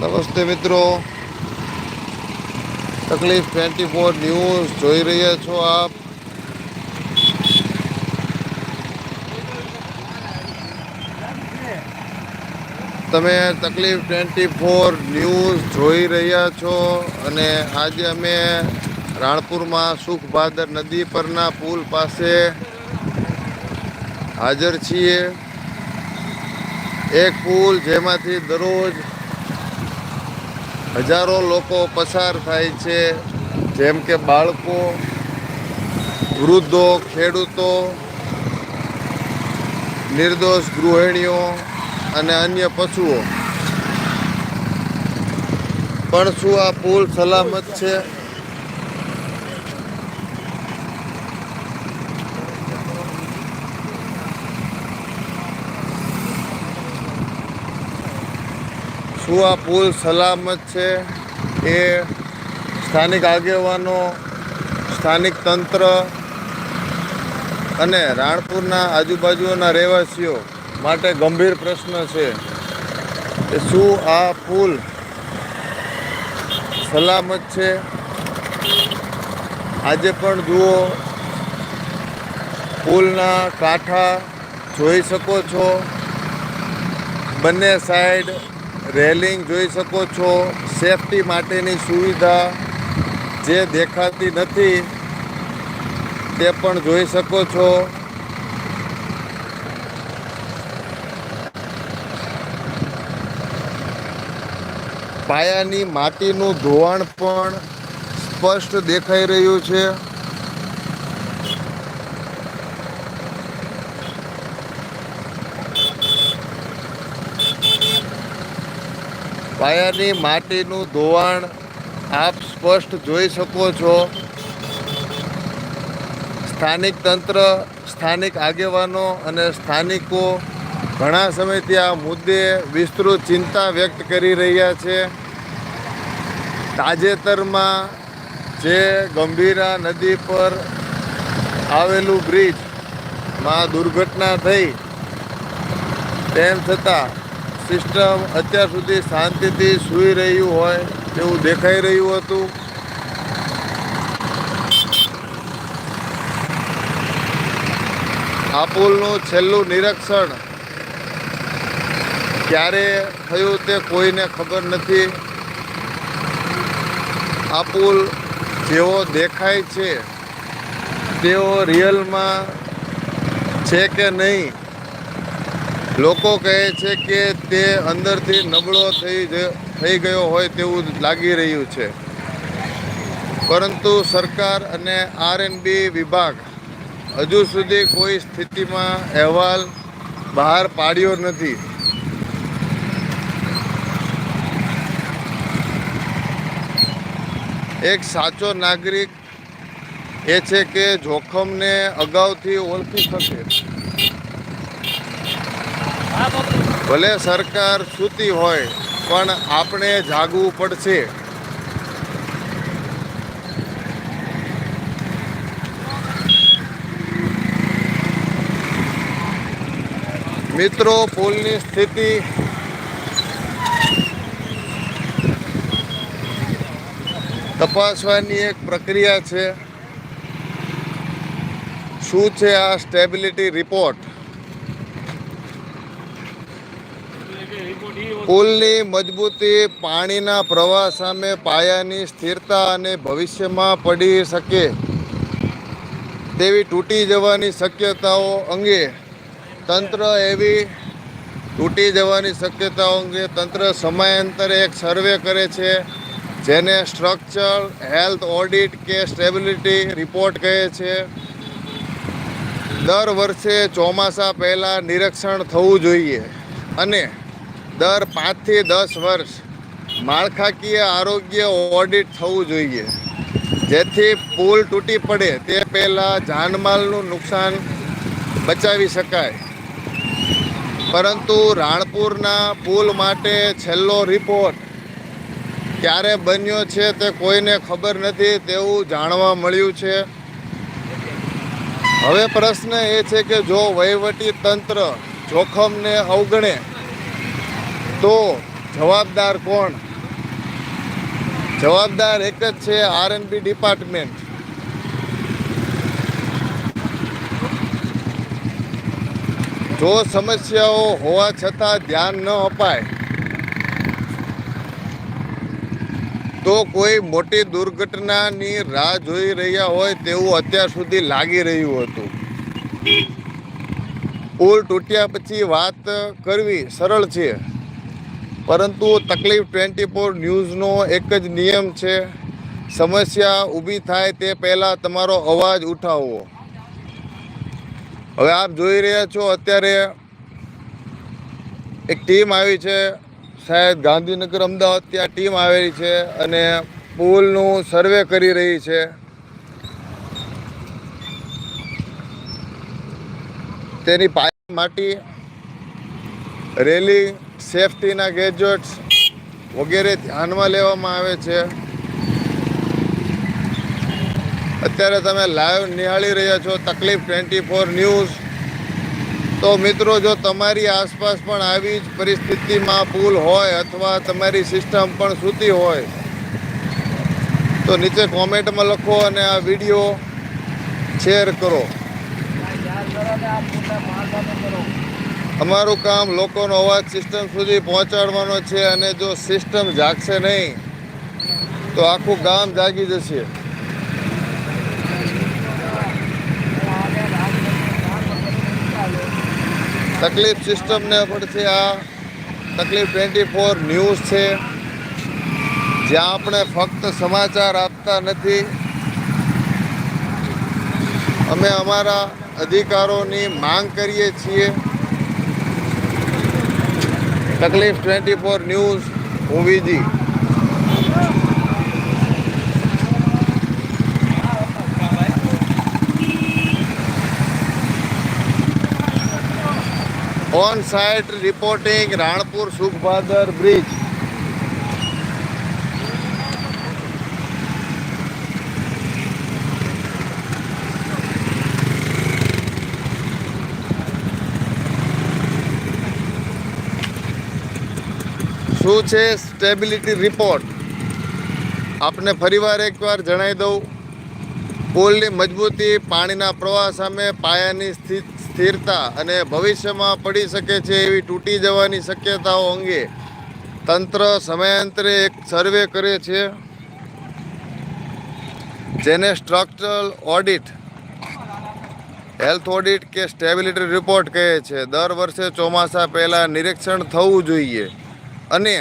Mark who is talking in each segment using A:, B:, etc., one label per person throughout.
A: નમસ્તે મિત્રો. તકલીફ ટ્વેન્ટી ફોર ન્યૂઝ જોઈ રહ્યા છો આપ. તમે તકલીફ ટ્વેન્ટી ફોર ન્યૂઝ જોઈ રહ્યા છો અને આજે અમે રાણપુરમાં સુખભાદર નદી પરના પુલ પાસે હાજર છીએ. એક પુલ જેમાંથી દરરોજ હજારો લોકો પસાર થાય છે, જેમ કે બાળકો, વૃદ્ધો, ખેડૂતો, નિર્દોષ ગૃહિણીઓ અને અન્ય પશુઓ. પણ શું આ પુલ સલામત છે? શું આ પુલ, સલામત છે. એ સ્થાનિક આગેવાનો, સ્થાનિક તંત્ર અને રાણપુરના આજુબાજુના રહેવાસીઓ માટે ગંભીર પ્રશ્ન છે કે શું આ પુલ સલામત છે? આજે પણ જુઓ, પુલના કાંઠા જોઈ શકો છો. બંને સાઈડ રેલિંગ જોઈ શકો છો. સેફટી માટેની સુવિધા જે દેખાતી નથી, તે પણ જોઈ શકો છો. પાયાની માટીનું ધોવાણ પણ સ્પષ્ટ દેખાઈ રહ્યું છે. પાયાની માટીનું ધોવાણ આપ સ્પષ્ટ જોઈ શકો છો. સ્થાનિક તંત્ર, સ્થાનિક આગેવાનો અને સ્થાનિકો ઘણા સમયથી આ મુદ્દે વિસ્તૃત ચિંતા વ્યક્ત કરી રહ્યા છે. તાજેતરમાં જે ગંભીરા નદી પર આવેલું બ્રિજમાં દુર્ઘટના થઈ, તેમ છતાં સિસ્ટમ અત્યાર સુધી શાંતિથી સૂઈ રહ્યું હોય તેવું દેખાઈ રહ્યું હતું. આ પુલનું છેલ્લું નિરીક્ષણ ક્યારે થયું તે કોઈને ખબર નથી. આ પુલ જેવો દેખાય છે તેઓ રિયલમાં છે કે નહીં? લોકો કહે છે કે તે અંદરથી નબળો થઈ થઈ ગયો હોય તેવું લાગી રહ્યું છે. પરંતુ સરકાર અને આરએનબી વિભાગ હજુ સુધી કોઈ સ્થિતિમાં અહેવાલ બહાર પાડ્યો નથી. એક સાચો નાગરિક એ છે કે જોખમને અગાઉથી ઓળખી શકે. ભલે સરકાર સૂતી હોય, પણ આપણે જાગવું પડશે. મિત્રો, પુલની સ્થિતિ તપાસવાની એક પ્રક્રિયા છે. શું છે આ સ્ટેબિલિટી રિપોર્ટ? પુલની મજબૂતી પાણીના પ્રવાહ સામે પાયાની સ્થિરતા અને ભવિષ્યમાં પડી શકે તેવી તૂટી જવાની શક્યતાઓ અંગે તંત્ર એવી તૂટી જવાની શક્યતાઓ અંગે તંત્ર સમયાંતરે એક સર્વે કરે છે, જેને સ્ટ્રક્ચર હેલ્થ ઓડિટ કે સ્ટેબિલિટી રિપોર્ટ કહે છે. દર વર્ષે ચોમાસા પહેલાં નિરીક્ષણ થવું જોઈએ અને દર પાંચથી દસ વર્ષ માળખાકીય આરોગ્ય ઓડિટ થવું જોઈએ. જેથી પુલ તૂટી પડે તે પહેલાં જાનમાલનું નુકસાન બચાવી શકાય. પરંતુ રાણપુરના પુલ માટે છેલ્લો રિપોર્ટ ક્યારે બન્યો છે તે કોઈને ખબર નથી તેવું જાણવા મળ્યું છે. હવે પ્રશ્ન એ છે કે જો વહીવટી તંત્ર જોખમને અવગણે તો જવાબદાર કોણ? જવાબદાર એક જ છે આરએનબી ડિપાર્ટમેન્ટ. જો સમસ્યાઓ હોવા છતાં ધ્યાન ન અપાય, તો કોઈ મોટી દુર્ઘટનાની રાહ જોઈ રહ્યા હોય તેવું અત્યાર સુધી લાગી રહ્યું હતું. પુલ તૂટ્યા પછી વાત કરવી સરળ છે. પરંતુ તકલીફ ટ્વેન્ટી ફોર ન્યૂઝનો એક જ નિયમ છે, સમસ્યા ઊભી થાય તે પહેલાં તમારો અવાજ ઉઠાવવો. હવે આપ જોઈ રહ્યા છો, અત્યારે એક ટીમ આવી છે શાયદ ગાંધીનગર અમદાવાદ ત્યાં ટીમ આવેલી છે અને પુલનું સર્વે કરી રહી છે. તેની પાય માટી, રેલી સેફટીના ગેજેટ્સ વગેરે ધ્યાનમાં લેવામાં આવે છે. અત્યારે તમે લાઈવ નિહાળી રહ્યા છો, તકલીફ ટ્વેન્ટી ફોર ન્યૂઝ તો મિત્રો, જો તમારી આસપાસ પણ આવી જ પરિસ્થિતિમાં પુલ હોય અથવા તમારી સિસ્ટમ પણ સૂતી હોય, તો નીચે કોમેન્ટમાં લખો અને આ વીડિયો શેર કરો. અમારું કામ લોકોનો અવાજ સિસ્ટમ સુધી પહોંચાડવાનો છે અને જો સિસ્ટમ જાગશે નહીં, તો આખું ગામ જાગી જશે. તકલીફ સિસ્ટમને પડશે આ. તકલીફ ટ્વેન્ટી ફોર ન્યૂઝ છે. જ્યાં આપણે ફક્ત સમાચાર આપતા નથી. અમે અમારા અધિકારોની માંગ કરીએ છીએ. તકલીફ ટ્વેન્ટી ફોર ન્યૂઝ હું Viji on site reporting Ranpur Sukhbhadar bridge. શું છે સ્ટેબિલિટી રિપોર્ટ આપને ફરીવાર એકવાર જણાવી દઉં. પુલની મજબૂતી, પાણીના પ્રવાહ સામે પાયાની સ્થિરતા અને ભવિષ્યમાં પડી શકે છે એવી તૂટી જવાની શક્યતાઓ અંગે તંત્ર સમયાંતરે એક સર્વે કરે છે, જેને સ્ટ્રક્ચરલ ઓડિટ હેલ્થ ઓડિટ કે સ્ટેબિલિટી રિપોર્ટ કહે છે. દર વર્ષે ચોમાસા પહેલાં નિરીક્ષણ થવું જોઈએ. અને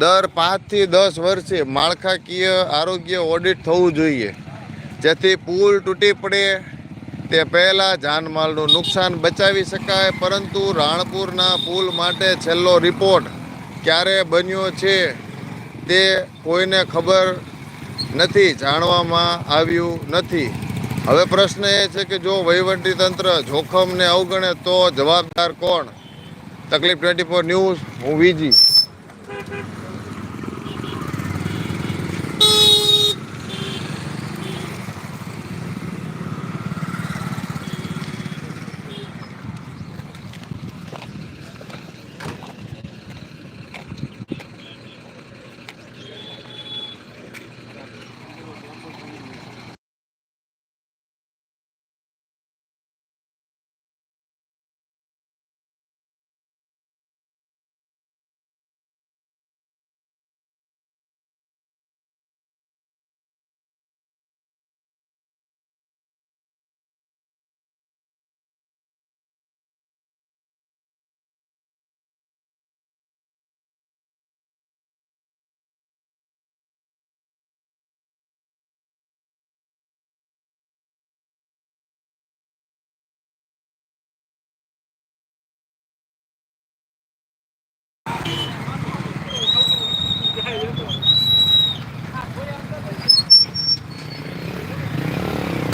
A: દર પાંચથી દસ વર્ષે માળખાકીય આરોગ્ય ઓડિટ થવું જોઈએ. જેથી પુલ તૂટી પડે, તે પહેલાં જાનમાલનું નુકસાન બચાવી શકાય, પરંતુ રાણપુરના પુલ માટે છેલ્લો રિપોર્ટ ક્યારે બન્યો છે, તે કોઈને ખબર નથી, જાણવામાં આવ્યું નથી. હવે પ્રશ્ન એ છે કે જો વહીવટી તંત્ર જોખમને અવગણે તો જવાબદાર કોણ? તકલીફ ટ્વેન્ટી ફોર ન્યૂઝ હું વીજી.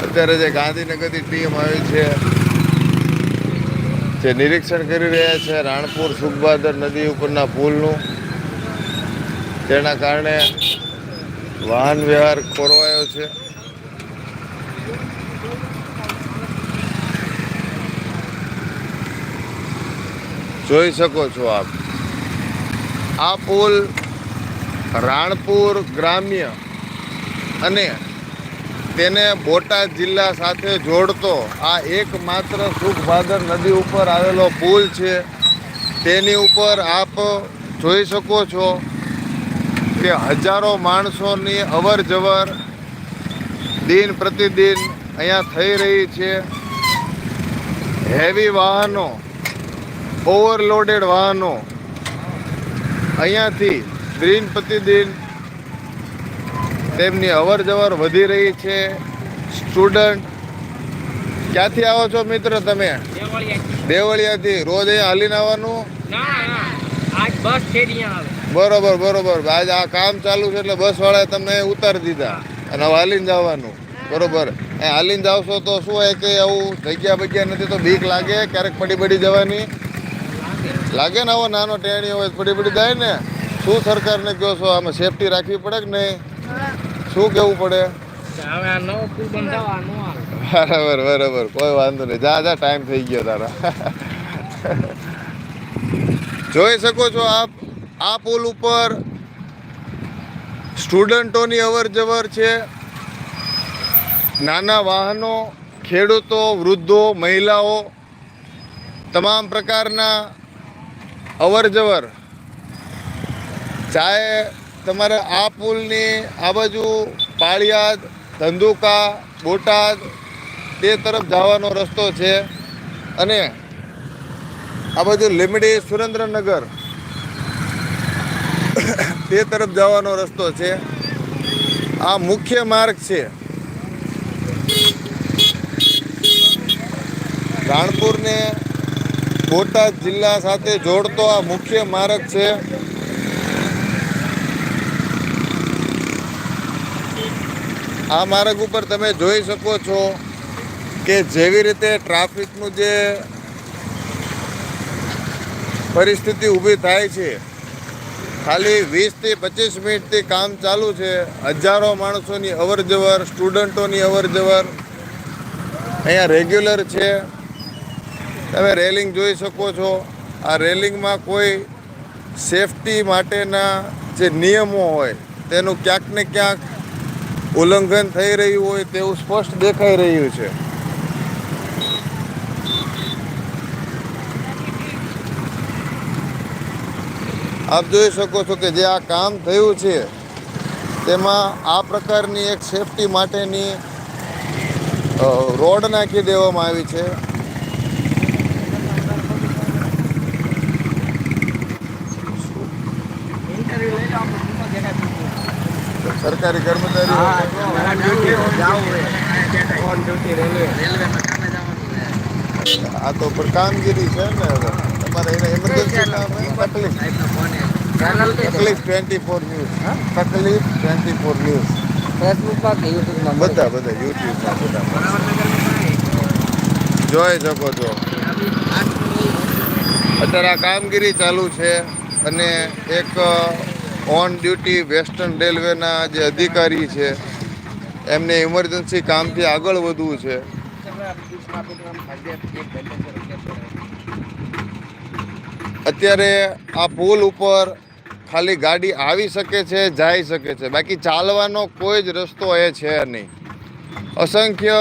A: અત્યારે જે ગાંધીનગરથી ટીમ આવી છે, જે નિરીક્ષણ કરી રહ્યા છે રાણપુર સુખબાદર નદી ઉપરના પુલનું તેના કારણે વાહન વ્યવહાર ખોરવાયો છે. જોઈ શકો છો આપ. આ પુલ રાણપુર ગ્રામ્ય અને તેને બોટાદ જિલ્લા સાથે જોડતો આ એકમાત્ર સુખભાદર નદી ઉપર આવેલો પુલ છે. તેની ઉપર આપ જોઈ શકો છો કે હજારો માણસોની અવર જવર દિન પ્રતિદિન અહીંયા થઈ રહી છે. હેવી વાહનો ઓવરલોડેડ વાહનો અહીંયાથી દિન પ્રતિદિન તેમની અવર જવર વધી રહી છે. સ્ટુડન્ટ ક્યાંથી આવો છો મિત્ર તમે? દેવળિયાથી. રોજ અહીંયા હાલીને આવવાનું? બરોબર બરોબર. આજ આ કામ ચાલુ છે એટલે બસ વાળાએ તમને ઉતારી દીધા. અને હવે હાલીને જવાનું. બરોબર. એ હાલીને જાવશો તો શું હોય કે આવું જગ્યા બગ્યા નથી તો બીક લાગે. ક્યારેક પડી પડી જવાની. લાગે ને આવો નાનો ટેણી હોય પડી પડી જાય ને. શું સરકારને કહો છો? આમાં સેફટી રાખવી પડે કે નહીં? શું કેવું પડે? બરાબર બરાબર. કોઈ વાંધો નહીં. જા જા ટાઈમ થઈ ગયો તારા. જોઈ શકો છો આપ આ પુલ ઉપર સ્ટુડન્ટોની અવર જવર છે. નાના વાહનો ખેડૂતો વૃદ્ધો મહિલાઓ તમામ પ્રકારના અવર જવર ચાહે તમારે આ પુલની આ બાજુ પાળિયાદ, ધંધુકા, બોટાદ તે તરફ જવાનો રસ્તો છે અને આ બાજુ લીમડી સુરેન્દ્રનગર તે તરફ જવાનો રસ્તો છે. આ મુખ્ય માર્ગ છે. રાણપુરને બોટાદ જિલ્લા સાથે જોડતો આ મુખ્ય માર્ગ છે. આ માર્ગ ઉપર તમે જોઈ શકો છો કે જેવી રીતે ટ્રાફિકનું જે પરિસ્થિતિ ઊભી થાય છે, ખાલી વીસથી પચીસ મિનિટથી કામ ચાલુ છે. હજારો માણસોની અવર જવર સ્ટુડન્ટોની અવર જવર અહીંયા રેગ્યુલર છે. તમે રેલિંગ જોઈ શકો છો. આ રેલિંગમાં કોઈ સેફટી માટેના જે નિયમો હોય, તેનું ક્યાંક ને ક્યાંક ઉલ્લંઘન થઈ રહ્યું હોય તેવું સ્પષ્ટ દેખાઈ રહ્યું છે. આપ જોઈ શકો છો કે જે આ કામ થયું છે, તેમાં આ પ્રકારની એક સેફટી માટેની રોડ નાખી દેવામાં આવી છે
B: ઇન્ટરવ્યુ લઈ લો આપણે શું દેખાય
A: સરકારી કર્મચારીઓ
B: હા ડ્યુટી જાવું હોય ઓન ડ્યુટી રેલવે રેલવેમાં કામે કર્મચારી
A: આ તો પર કામગીરી છે ને હવે. તમારે એને એમરજન્સી તકલીફ. તકલીફ ટ્વેન્ટી ફોર ન્યૂઝ તકલીફ ટ્વેન્ટી ફોર ન્યૂઝ
B: ફેસબુક પર કે યુટ્યુબમાં
A: બધા બધા યુટ્યુબમાં બધા. જોઈ શકો છો. અત્યારે આ કામગીરી ચાલુ છે અને એક ઓન ડ્યુટી વેસ્ટર્ન રેલવેના જે અધિકારી છે, એમને ઇમરજન્સી કામથી આગળ વધવું છે. અત્યારે આ પુલ ઉપર ખાલી ગાડી આવી શકે છે જઈ શકે છે. બાકી ચાલવાનો કોઈ જ રસ્તો એ છે નહીં. અસંખ્ય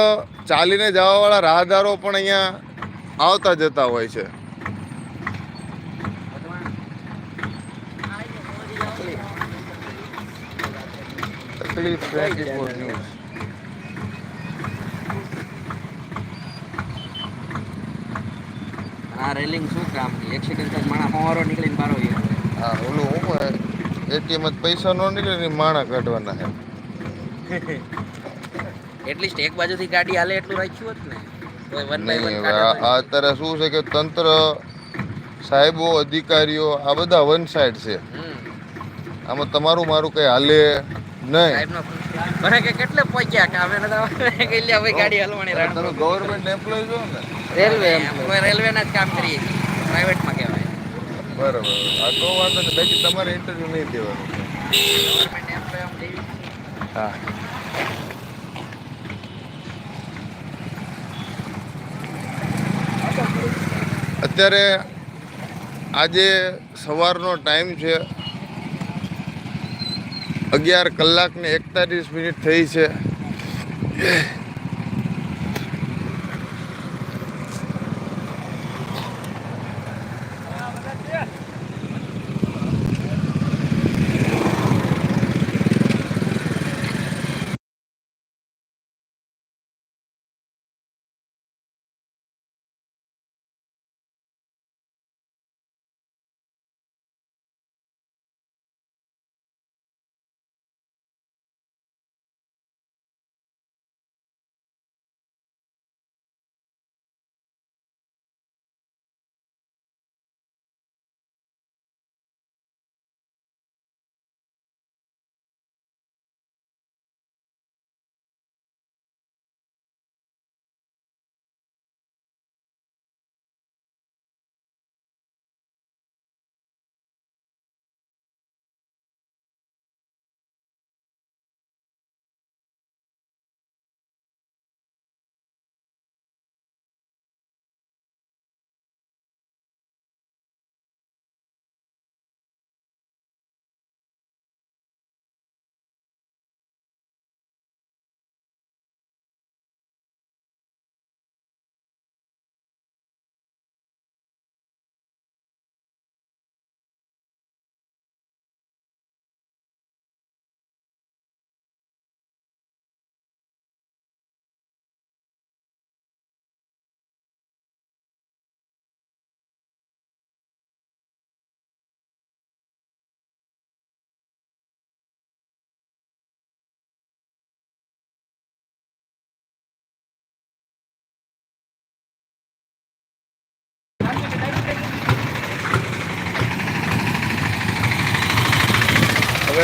A: ચાલીને જવાવાળા રાહદારો પણ અહીંયા આવતા જતા હોય છે. તકલીફ 24 ન્યૂઝ
B: આ રેલિંગ શું કામ એક્સિડન્ટ જ માણા હોવારો નીકળીને બારો
A: હા ઓલું હું હોય? એટીએમ જ પૈસા નો નીકળે ને માણા કાઢવાના હે
B: એટલીસ્ટ એક બાજુથી ગાડી હાલે એટલું રાખ્યું હતું ને. કોઈ વન બાય
A: નહીં
B: વન
A: હવે આ આ અત્યારે શું છે કે તંત્ર સાહેબો અધિકારીઓ આ બધા વન સાઈડ છે. આમાં તમારું મારું કઈ હાલે? નહીં.
B: મને કે કેટલે પહોંચ્યા કે હવે નતા કે લ્યા ભાઈ ગાડી હલવાની રાણ
A: તમે ગવર્મેન્ટ એમ્પ્લોય છો ને?
B: રેલવે રેલવેના જ કામ કરીએ પ્રાઇવેટમાં કહેવાય.
A: બરાબર. આ તો વાંધો નહીં. બાકી તમારે ઇન્ટરવ્યુ નહીં દેવાનું.
B: એમ્પ્લોય આમ
A: હા. અત્યારે આજે સવારનો ટાઈમ છે. અગિયાર કલાક ને એકતાલીસ મિનિટ થઈ છે.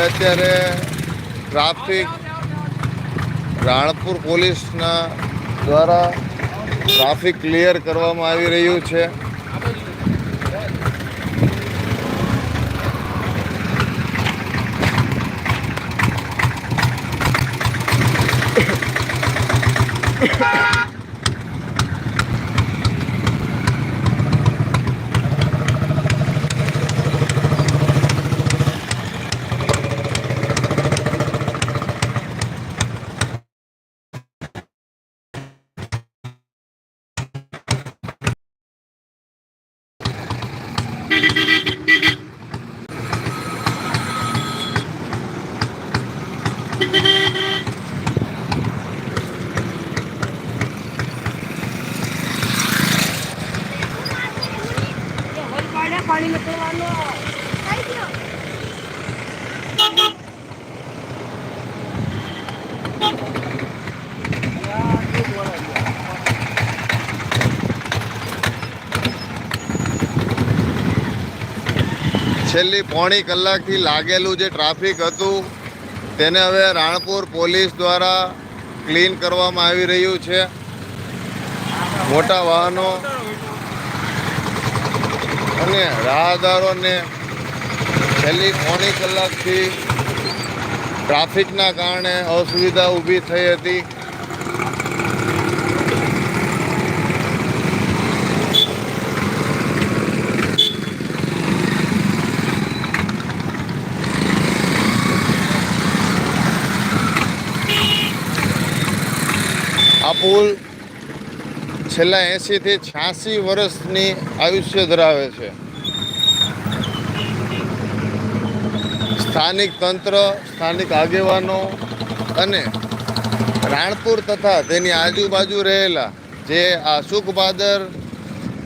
A: હવે અત્યારે ટ્રાફિક રાણપુર પોલીસના દ્વારા ટ્રાફિક ક્લિયર કરવામાં આવી રહ્યું છે.
C: પાણી
A: છેલ્લી પોણી કલાકથી લાગેલું જે ટ્રાફિક હતું, તેને હવે રાણપુર પોલીસ દ્વારા ક્લીન કરવામાં આવી રહ્યું છે. મોટા વાહનો અને રાહદારોને છેલ્લી પોણી કલાકથી ટ્રાફિકના કારણે અસુવિધા ઊભી થઈ હતી. પુલ છેલ્લા એંશીથી છ્યાસી વર્ષની આયુષ્ય ધરાવે છે. સ્થાનિક તંત્ર, સ્થાનિક આગેવાનો અને રાણપુર તથા તેની આજુબાજુ રહેલા જે આ સુખબાદર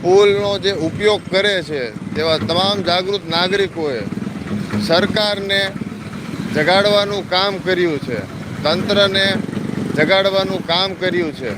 A: પુલનો જે ઉપયોગ કરે છે તેવા તમામ જાગૃત નાગરિકોએ સરકારને જગાડવાનું કામ કર્યું છે. તંત્રને જગાડવાનું કામ કર્યું છે.